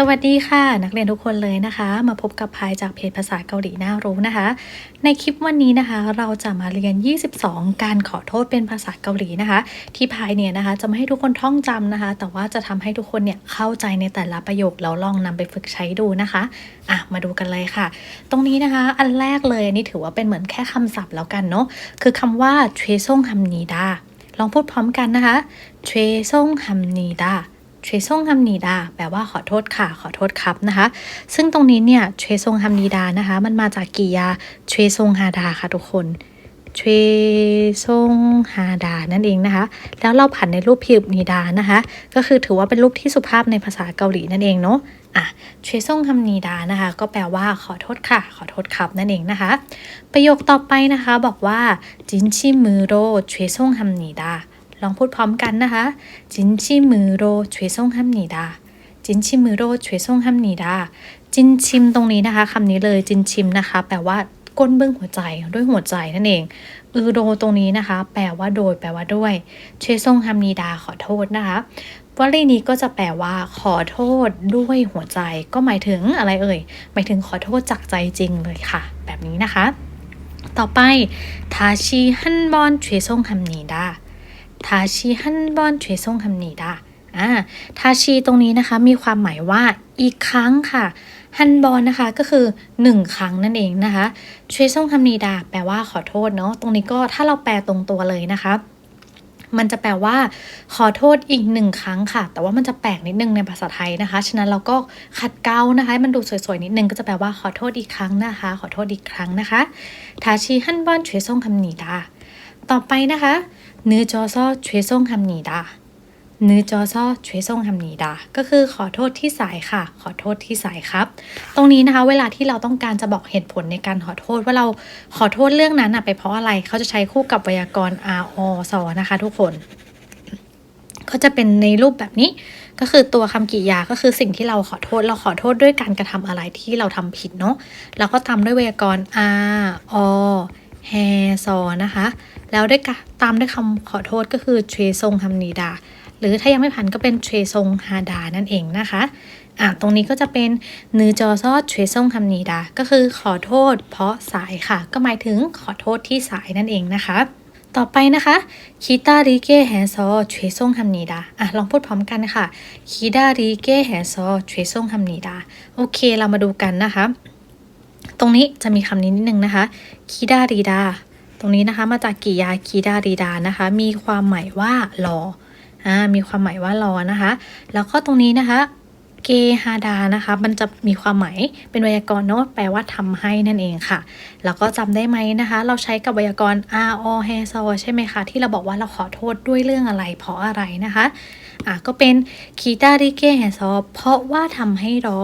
สวัสดีค่ะ นักเรียนทุกคนเลยนะคะ มาพบกับพายจากเพจภาษาเกาหลีน่ารู้นะคะ ในคลิปวันนี้นะคะ เราจะมาเรียน 22 การขอโทษเป็นภาษาเกาหลีนะคะ ที่พายเนี่ยนะคะ จะไม่ให้ทุกคนท่องจำนะคะ แต่ว่าจะทำให้ทุกคนเนี่ยเข้าใจในแต่ละประโยคแล้วลองนำไปฝึกใช้ดูนะคะอะมาดูกันเลยค่ะ ตรงนี้นะคะ อันแรกเลยนี่ถือว่าเป็นเหมือนแค่คำศัพท์แล้วกันเนาะคือคำว่าเชซงฮัมนีดาลองพูดพร้อมกันนะคะเชซงฮัมนีดา เชซงฮัมนีดาแปลว่าขอโทษค่ะ ขอโทษครับนะคะ ซึ่งตรงนี้เนี่ยเชซงฮัมนีดานะคะ มันมาจากกริยาเชซงฮาดาค่ะทุกคนเชซงฮาดานั่นเองนะคะ แล้วเราผันในรูปพิบนีดานะคะ ก็คือถือว่าเป็นรูปที่สุภาพในภาษาเกาหลีนั่นเองเนาะอะเชซงฮัมนีดานะคะ ก็แปลว่าขอโทษค่ะ ขอโทษครับนั่นเองนะคะ ประโยคต่อไปนะคะบอกว่าจินชิมือโรเชซงฮัมนีดา ลองพูดพร้อมกันนะคะจินชิมือโรช่วยส่งห้ามนีดาจินชิมือโรช่วยส่งห้ามนีดาจินชิมตรงนี้นะคะคำนี้เลยจินชิมนะคะ แปลว่าก้นเบื้องหัวใจด้วยหัวใจนั่นเองอือโรตรงนี้นะคะ แปลว่าโดย แปลว่าด้วยเส่งห้ามนีดาขอโทษนะคะวลีนี้ก็จะแปลว่า ขอโทษด้วยหัวใจ ก็หมายถึงอะไรเอ่ยหมายถึงขอโทษจากใจจริงเลยค่ะ แบบนี้นะคะ ต่อไปทาชีฮันบอนเส่งห้ามนีดา ทาชิฮันบอนเชซงฮัมนีดาอ่าทาชีตรงนี้นะคะมีความหมายว่าอีกครั้งค่ะฮันบอนนะคะก็คือ 1 ครั้งนั่นเองนะคะเชซงฮัมนีดาแปลว่าขอโทษเนาะตรงนี้ก็ถ้าเราแปลตรงตัวเลยนะคะมันจะแปลว่าขอโทษอีกหนึ่งครั้งค่ะ แต่ว่ามันจะแปลกนิดนึงในภาษาไทยนะคะ ฉะนั้นเราก็ขัดเกลานะคะมันดูสวยๆนิดนึงก็จะแปลว่าขอโทษอีกครั้งนะคะ ขอโทษอีกครั้งนะคะทาชีฮันบอนเชซงฮัมนีดาต่อไปนะคะ 늦어서 죄송합니다. 늦어서 죄송합니다. ก็คือขอโทษที่สายค่ะ ขอโทษที่สายครับ ตรงนี้นะคะ เวลาที่เราต้องการจะบอกเหตุผลในการขอโทษว่าเราขอโทษเรื่องนั้นอะไปเพราะอะไร เขาจะใช้คู่กับไวยากรณ์ r o สนะคะ ทุกคน ก็จะเป็นในรูปแบบนี้ ก็คือตัวคำกริยา ก็คือสิ่งที่เราขอโทษ เราขอโทษด้วยการกระทำอะไรที่เราทำผิดเนาะ แล้วก็ตามด้วยไวยากรณ์ r o แฮซอนะคะ แล้วด้กตามด้วยคำขอโทษก็คือเทรซงฮัมนีดา หรือถ้ายังไม่ผ่านก็เป็นเทรซงฮาดานั่นเองนะคะอะตรงนี้ก็จะเป็นนือจอซอเทรซงฮัมนีดา ก็คือขอโทษ เพราะสายค่ะ ก็หมายถึงขอโทษที่สายนั่นเองนะคะ ต่อไปนะคะคีตาริเกแฮซอเทรซงฮัมนีดาอะลองพูดพร้อมกันค่ะคีตาริเกแฮซอเทรซงฮัมนีดา โอเค เรามาดูกันนะคะ ตรงนี้จะมีคำนี้นิดนึงนะคะคีดารีดา ตรงนี้นะคะมาจากกิยาคีดารีดานะคะ มีความหมายว่ารออ่ามีความหมายว่ารอนะคะ แล้วก็ตรงนี้นะคะเกฮาดานะคะ มันจะมีความหมายเป็นไวยากรณ์เนาะแปลว่าทำให้นั่นเองค่ะ แล้วก็จำได้ไหมนะคะ เราใช้กับไวยากรณ์ r o h a s o ใช่ไหมคะ ที่เราบอกว่าเราขอโทษด้วยเรื่องอะไร เพราะอะไรนะคะ อะก็เป็นคีตาริเกแฮซอเพราะว่าทำให้รอ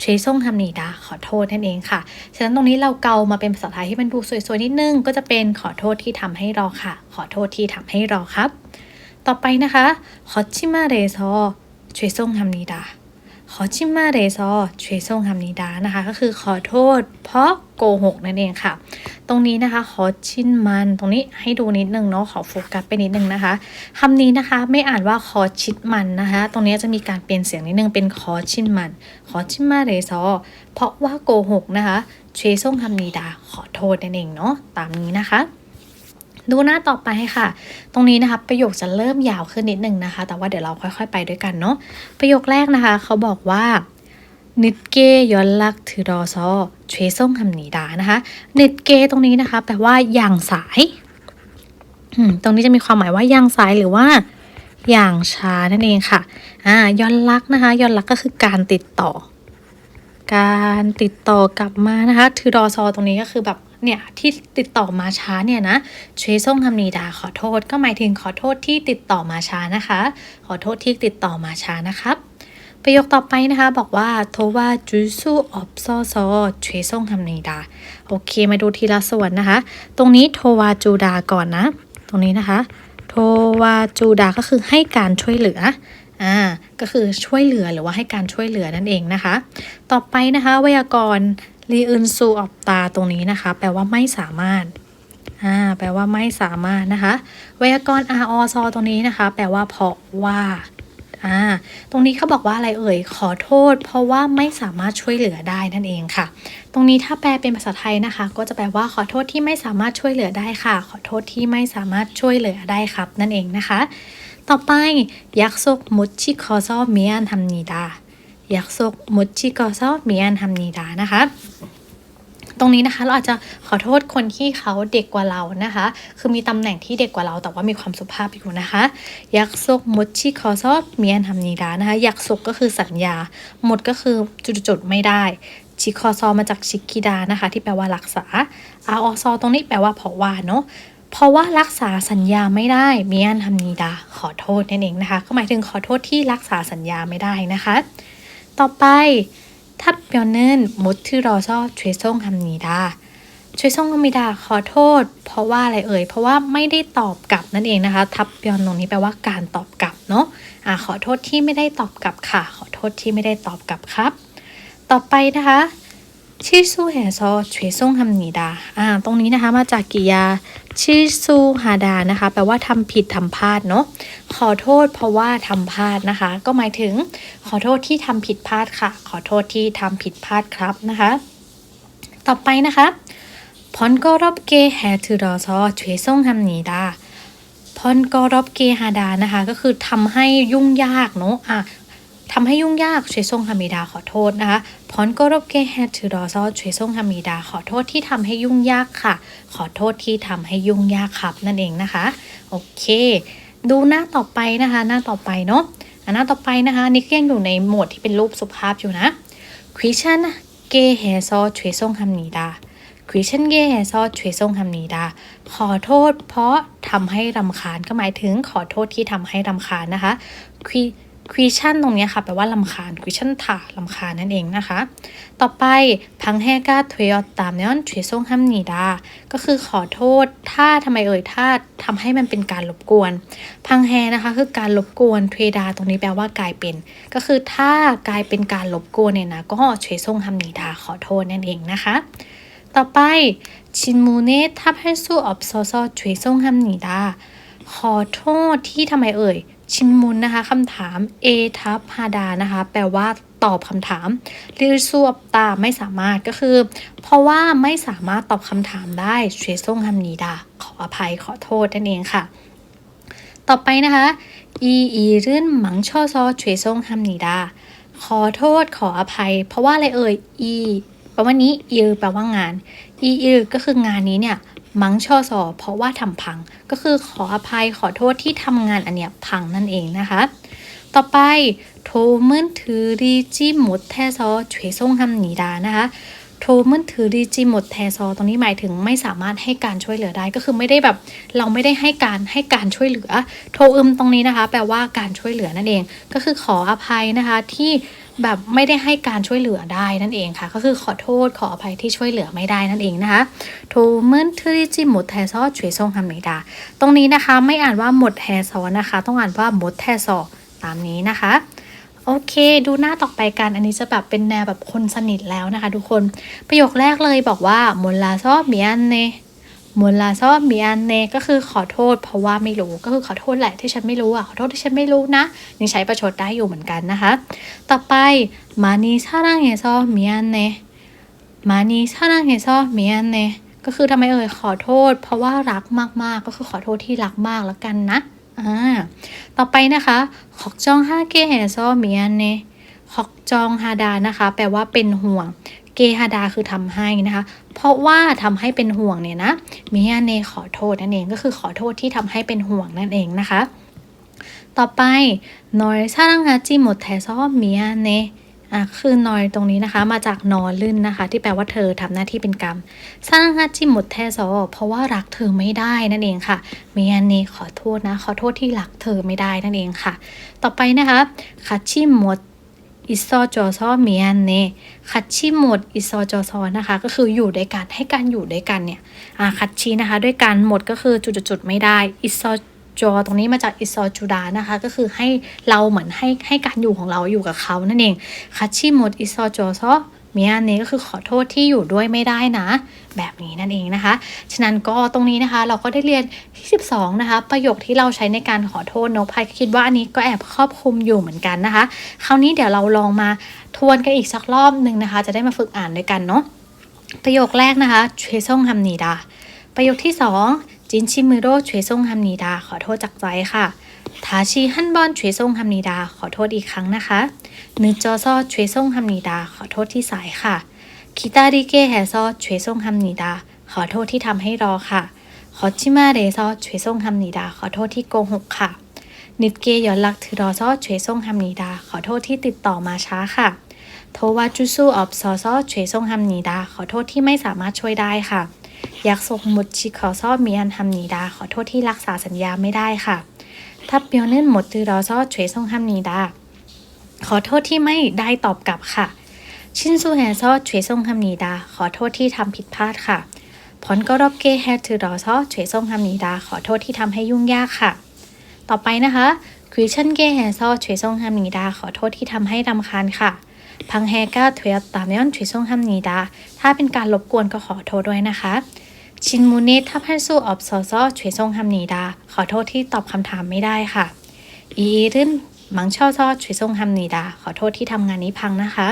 เชซงทำนีดาขอโทษนั่นเองค่ะ ฉะนั้นตรงนี้เราเกามาเป็นภาษาไทยให้มันดูสวยๆนิดนึง ก็จะเป็นขอโทษที่ทำให้รอค่ะ ขอโทษที่ทำให้รอครับ ต่อไปนะคะฮอชิมาเรซอเชซงทำนีดา ขอชิมมาเรซอเชซงทำนีดานะคะ ก็คือขอโทษ เพราะโกหกนั่นเองค่ะ ตรงนี้นะคะขอชินมัน ตรงนี้ให้ดูนิดนึงเนาะขอโฟกัสไปนิดนึงนะคะคำนี้นะคะไม่อ่านว่าขอชิดมันนะคะ ตรงนี้จะมีการเปลี่ยนเสียงนิดนึงเป็นขอชินมัน ขอชินมาเรซอเพราะว่าโกหกนะคะเชซงคำนีดาขอโทษนั่นเองเนาะตามนี้นะคะ ดูหน้าต่อไปค่ะ ตรงนี้นะคะประโยคจะเริ่มยาวขึ้นนิดนึงนะคะ แต่ว่าเดี๋ยวเราค่อยๆ ไปด้วยกันเนาะ ประโยคแรกนะคะ เขาบอกว่านิดเกย้อนลักถือรอซอเชซ่งคำหนีดานะคะนิดเกตรงนี้นะคะ แปลว่าอย่างสาย ตรงนี้จะมีความหมายว่าย่างสายหรือว่า อย่างช้านั่นเองค่ะ อ่าย้อนลักนะคะ ย้อนลักก็คือการติดต่อ การติดต่อกลับมานะคะถือรอซอตรงนี้ก็คือแบบ เนี่ยที่ติดต่อมาช้าเนี่ยนะเชซ่งทำนีดาขอโทษ ก็หมายถึงขอโทษที่ติดต่อมาช้านะคะ ขอโทษที่ติดต่อมาช้านะครับประโยคต่อไปนะคะ บอกว่าโทว่าจูซูออบซอซอเชซ่งทำนีดาโอเคมาดูทีละส่วนนะคะ ตรงนี้โทวาจูดาก่อนนะ ตรงนี้นะคะโทวาจูดาก็คือให้การช่วยเหลืออ่าก็คือช่วยเหลือหรือว่าให้การช่วยเหลือนั่นเองนะคะ ต่อไปนะคะไวยากรณ์ รีอึนซูออบตาตรงนี้นะคะ แปลว่าไม่สามารถอ่าแปลว่าไม่สามารถนะคะ ไวยากรณ์อาอซอตรงนี้นะคะ แปลว่าเพราะว่าอ่าตรงนี้เขาบอกว่าอะไรเอ่ย ขอโทษ เพราะว่าไม่สามารถช่วยเหลือได้นั่นเองค่ะ ตรงนี้ถ้าแปลเป็นภาษาไทยนะคะ ก็จะแปลว่าขอโทษที่ไม่สามารถช่วยเหลือได้ค่ะ ขอโทษที่ไม่สามารถช่วยเหลือได้ครับ นั่นเองนะคะ ต่อไปยักษ์ซกมุชิคอซอเมียนทำนีดา ยักษ์ซกมุชิคอซอเมียนทำนีดานะคะ ตรงนี้นะคะเราอาจจะขอโทษคนที่เขาเด็กกว่าเรานะคะ คือมีตำแหน่งที่เด็กกว่าเราแต่ว่ามีความสุภาพอยู่นะคะยักษ์ซกมุชิคอซอเมียนทำนีดานะคะยักษ์ซกก็คือสัญญาหมดก็คือจุดๆไม่ได้ชิคอซอมาจากชิกิดานะคะ ที่แปลว่ารักษาอาออซอตรงนี้แปลว่าเพราะว่าเนาะเพราะว่ารักษาสัญญาไม่ได้เมียนทำนีดาขอโทษนั่นเองนะคะ ก็หมายถึงขอโทษที่รักษาสัญญาไม่ได้นะคะ ต่อไปทับเปียวเนินมุดที่รอซ่อช่วยส่งคำนี้ดาช่วยส่งคำนีดาขอโทษ เพราะว่าอะไรเอ่ย เพราะว่าไม่ได้ตอบกลับนั่นเองนะคะ ทับเปียวตรงนี้แปลว่าการตอบกลับเนาะอ่าขอโทษที่ไม่ได้ตอบกลับค่ะ ขอโทษที่ไม่ได้ตอบกลับครับ ต่อไปนะคะ ชิซูแฮซอช่วยส่งทำนีดาอ่าตรงนี้นะคะมาจากกิยาชิซูฮาดานะคะ แปลว่าทำผิดทำพลาดเนาะขอโทษเพราะว่าทำพลาดนะคะ ก็หมายถึงขอโทษที่ทำผิดพลาดค่ะ ขอโทษที่ทำผิดพลาดครับนะคะ ต่อไปนะคะพอนกรอบเกแฮทูรอซอช่วยส่งทำนีดาพอนกรอบเกฮาดานะคะ ก็คือทำให้ยุ่งยากเนาะอะ ทำให้ยุ่งยากเช่วยส่งฮามิดาขอโทษนะคะพอนก็รบเกแฮทูรอซอเช่วยส่งฮามิดาขอโทษที่ทำให้ยุ่งยากค่ะ ขอโทษที่ทำให้ยุ่งยากครับนั่นเองนะคะ โอเค ดูหน้าต่อไปนะคะ หน้าต่อไปเนาะอะหน้าต่อไปนะคะนี่ก็ยังอยู่ในโหมดที่เป็นรูปสุภาพอยู่นะควิชันเกแฮซอเช่วยส่งฮามิดาควิชันเกแฮซอช่วยส่งฮามิดาขอโทษเพราะทำให้รำคาญก็หมายถึงขอโทษที่ทำให้รำคาญนะคะควิ ควิชั่นตรงนี้ค่ะแปลว่าลำคาญควิชั่นถ่าลำคาญนั่นเองนะคะ ต่อไปพังแฮกาทวยอตามเนอนทวยส่งฮัมนีดา ก็คือขอโทษถ้าทำไมเอ่ยถ้าทำให้มันเป็นการรบกวน พังแฮนะคะคือการรบกวนทวดา ตรงนี้แปลว่ากลายเป็น ก็คือถ้ากลายเป็นการรบกวนเนี่ยนะก็ทวยส่งฮัมนีดาขอโทษนั่นเองนะคะ ต่อไปชินมูเนทับให้สู้อบซอซอทวยส่งฮัมนีดาขอโทษที่ทำไมเอ่ย ชินมุนนะคะคำถามเอทับฮาดานะคะ แปลว่าตอบคำถามลิรซวบตาไม่สามารถก็คือ เพราะว่าไม่สามารถตอบคำถามได้ช่วยส่งฮัมนีดาขออภัยขอโทษนั่นเองค่ะ ต่อไปนะคะอีอีรื่นหมังช่อซอช่วยส่งฮัมนีดาขอโทษขออภัย เพราะว่าอะไรเอ่ยอีแปลว่านี้อีแปลว่างานอีอีก็คืองานนี้เนี่ย มังช่อสอเพราะว่าทำพัง ก็คือขออภัยขอโทษที่ทำงานอันเนี้ยพังนั่นเองนะคะ ต่อไปโทมึนถือรีจิหมดแทซอช่วยส่งฮัมนีดานะคะโทมึนถือรีจิหมดแทซอตรงนี้หมายถึงไม่สามารถให้การช่วยเหลือได้ก็คือไม่ได้แบบ เราไม่ได้ให้การให้การช่วยเหลือ โทอึมตรงนี้นะคะ แปลว่าการช่วยเหลือนั่นเอง ก็คือขออภัยนะคะที่ แบบไม่ได้ให้การช่วยเหลือได้นั่นเองค่ะ ก็คือขอโทษขออภัยที่ช่วยเหลือไม่ได้นั่นเองนะคะโทมึนทริจิหมดแทซอช่วยส่งฮัมนีดา ตรงนี้นะคะไม่อ่านว่าหมดแทซอนะคะ ต้องอ่านว่าหมดแทซอตามนี้นะคะโอเค ดูหน้าต่อไปกัน อันนี้จะแบบเป็นแนวแบบคนสนิทแล้วนะคะ ทุกคน ประโยคแรกเลยบอกว่ามุลลาซอเมียนเน มุลลาซอเมียนเนก็คือขอโทษ เพราะว่าไม่รู้ก็คือขอโทษแหละที่ฉันไม่รู้อะขอโทษที่ฉันไม่รู้นะนี่ใช้ประชดได้อยู่เหมือนกันนะคะ ต่อไปมานีซารังเฮซอเมียนเนมานีซารังเฮซอเมียนเนก็คือทำไมเอ่ยขอโทษ เพราะว่ารักมากๆ ก็คือขอโทษที่รักมากแล้วกันนะอ่าต่อไปนะคะขอกจองฮาเกเฮซอเมียนเนขอกจองฮาดานะคะ แปลว่าเป็นห่วง เกฮาดาคือทำให้นะคะ เพราะว่าทำให้เป็นห่วงเนี่ยนะเมียเนขอโทษนั่นเองก็คือขอโทษที่ทำให้เป็นห่วงนั่นเองนะคะ ต่อไปนอยซารังฮาจิหมดแทซอเมียเนอะคือนอยตรงนี้นะคะมาจากนอลื่นนะคะ ที่แปลว่าเธอทำหน้าที่เป็นกรรมซารังฮาจิหมดแทซอเพราะว่ารักเธอไม่ได้นั่นเองค่ะเมียเนขอโทษนะ ขอโทษที่รักเธอไม่ได้นั่นเองค่ะ ต่อไปนะคะคัชิหมด อิซอจอซอเมียนเนคัดชีหมดอิซอจอซอนะคะ ก็คืออยู่ด้วยกันให้การอยู่ด้วยกันเนี่ยคัดชีนะคะ ด้วยกันหมดก็คือจุดๆไม่ได้อิซอจอตรงนี้มาจากอิซอจูดานะคะ ก็คือให้เราเหมือนให้ให้การอยู่ของเราอยู่กับเขานั่นเองคัดชีหมดอิซอจอซอ มียนเนก็คือขอโทษที่อยู่ด้วยไม่ได้นะ แบบนี้นั่นเองนะคะ ฉะนั้นก็ตรงนี้นะคะ เราก็ได้เรียนที่ 12 นะคะ ประโยคที่เราใช้ในการขอโทษเนกพายคิดว่าอันนี้ก็แอบครอบคลุมอยู่เหมือนกันนะคะ คราวนี้เดี๋ยวเราลองมาทวนกันอีกสักรอบหนึ่งนะคะ จะได้มาฝึกอ่านด้วยกันเนาะประโยคแรกนะคะเชซ่งฮัมนีดาประโยคที่สองจินชิมือโรเชซ่งฮัมนีดาขอโทษจากใจค่ะ ทาชิฮันบอนเชซ่งฮัมนีดาขอโทษอีกครั้งนะคะนึจอซอเชซ่งฮัมนีดาขอโทษที่สายค่ะคิตาริเกแฮซอเชซ่งฮัมนีดาขอโทษที่ทำให้รอค่ะขอชิมาเรซอเชซ่งฮัมนีดาขอโทษที่โกหกค่ะนิดเกยอนลักถือรอซอเชซ่งฮัมนีดาขอโทษที่ติดต่อมาช้าค่ะ โทวาจุซูออบซอซอเฉยซงฮัมนีดาขอโทษที่ไม่สามารถช่วยได้ค่ะ อยากส่งหมดชิขอซอมีอันฮัมนีดาขอโทษที่รักษาสัญญาไม่ได้ค่ะ ถ้าเปียวเน่นหมดตือรอซอเฉยซงฮัมนีดาขอโทษที่ไม่ได้ตอบกลับค่ะชินซูแฮซอเฉยซงฮัมนีดาขอโทษที่ทำผิดพลาดค่ะผลก็รอบเกแฮตือรอซอเฉยซงฮัมนีดาขอโทษที่ทำให้ยุ่งยากค่ะ ต่อไปนะคะควิชันเกแฮซอเฉยซงฮัมนีดาขอโทษที่ทำให้รำคาญค่ะ พังแฮก้าเทวตามยอนทริซงฮัมนีดาถ้าเป็นการรบกวนก็ขอโทษด้วยนะคะ ชินมูเนทับฮันซูออบซอซอทริซงฮัมนีดา ขอโทษที่ตอบคำถามไม่ได้ค่ะ อีรินมังช่อซอทริซงฮัมนีดา ขอโทษที่ทำงานนี้พังนะคะ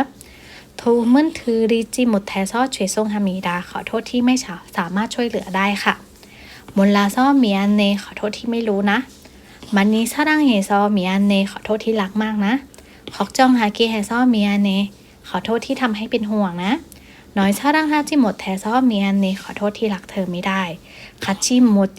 โทมึนทือริจิมุดแทซอทริซงฮัมนีดา ขอโทษที่ไม่สามารถช่วยเหลือได้ค่ะมุลลาซอเมียนเน ขอโทษที่ไม่รู้นะ มันนี้ซาดังเฮซอเมียนเน ขอโทษที่รักมากนะ ขอกจองฮาเกแฮซอเมียนเน ขอโทษที่ทำให้เป็นห่วงนะ น้อยชาดังฮาจิหมดแทซอเมียเนขอโทษที่รักเธอไม่ได้คัดชิหมด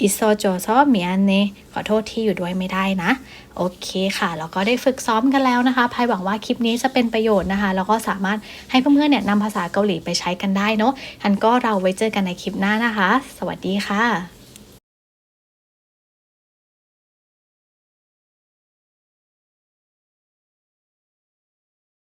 อิโซโจซอเมียเนขอโทษที่อยู่ด้วยไม่ได้นะ โอเคค่ะแล้วก็ได้ฝึกซ้อมกันแล้วนะคะ ภายหวังว่าคลิปนี้จะเป็นประโยชน์นะคะ แล้วก็สามารถให้เพื่อนๆเนี่ยนำภาษาเกาหลีไปใช้กันได้เนาะทันก็เราไว้เจอกันในคลิปหน้านะคะ สวัสดีค่ะ